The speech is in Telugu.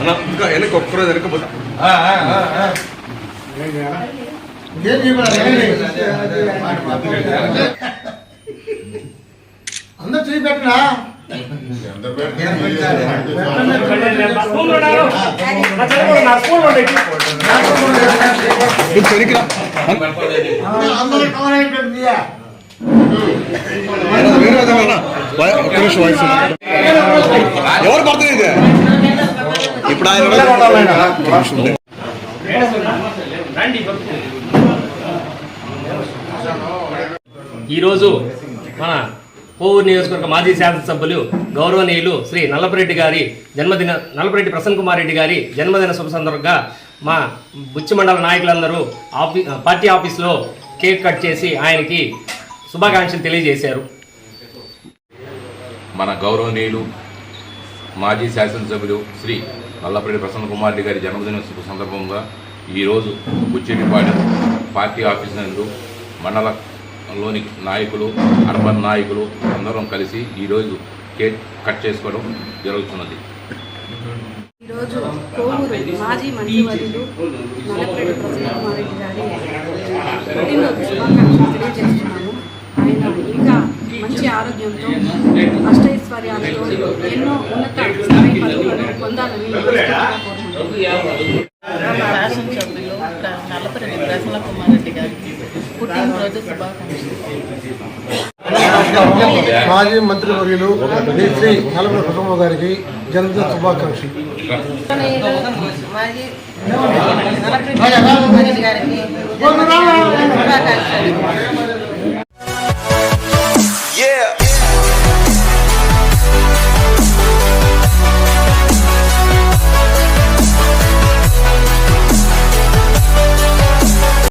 వెనక ఒక్కరోజు వెనకపోతా అందరు చేయి పెట్టరా కొంచెం వెనక్కిరా. అందరూ కవర్ అయిపోయింది వేరే విధంగా ఉన్నా. వా- ఒక్క నిమిషం వాయిస్ ఎవరు బర్త్డే ఇది ఇప్పుడు ఆయన. ఈరోజు మన కోవూరు నియోజకవర్గ మాజీ శాసనసభ్యులు గౌరవనీయులు శ్రీ నల్లపరెడ్డి గారి జన్మదిన నల్లపరెడ్డి ప్రసన్న కుమార్ రెడ్డి గారి జన్మదిన శుభ సందర్భంగా మా బుచ్చి మండల నాయకులందరూ ఆఫీ పార్టీ ఆఫీస్లో కేక్ కట్ చేసి ఆయనకి శుభాకాంక్షలు తెలియజేశారు మన గౌరవనీయులు మాజీ శాసనసభ్యులు శ్రీ నల్లపరెడ్డి ప్రసన్న కుమార్ రెడ్డి గారి జన్మదిన శుభ సందర్భంగా ఈరోజు బుచ్చేటిపాడు పార్టీ ఆఫీస్ నందు మండలంలోని నాయకులు అర్బన్ నాయకులు అందరం కలిసి ఈరోజు కేక్ కట్ చేసుకోవడం జరుగుతున్నది. ఈరోజు కోవూరు మాజీ మంత్రివర్యులు నల్లపరెడ్డి ప్రసన్న కుమార్ రెడ్డి గారి పుట్టినరోజు శుభాకాంక్షలు తెలియజేస్తున్నారు మంచి ఆరోగ్యంతో అష్టైశ్వర్యాలతో ఎన్నో ఉన్నత స్థాయి పదవులను పొందాలని మనస్ఫూర్తిగా కోరుకుంటున్నాను శాసనసభ్యులు ప్ర- నల్లపరెడ్డి ప్రసన్న కుమార్ రెడ్డి గారికి పుట్టినరోజు శుభాకాంక్షలు. మాజీ మంత్రివర్యులు శ్రీ శ్రీ నలభై కుటుంబం గారికి జన్మదిన శుభాకాంక్షలు మాజీ నల్లపరెడ్డి రెడ్డి గారికి జన్మదిన శుభాకాంక్షలు.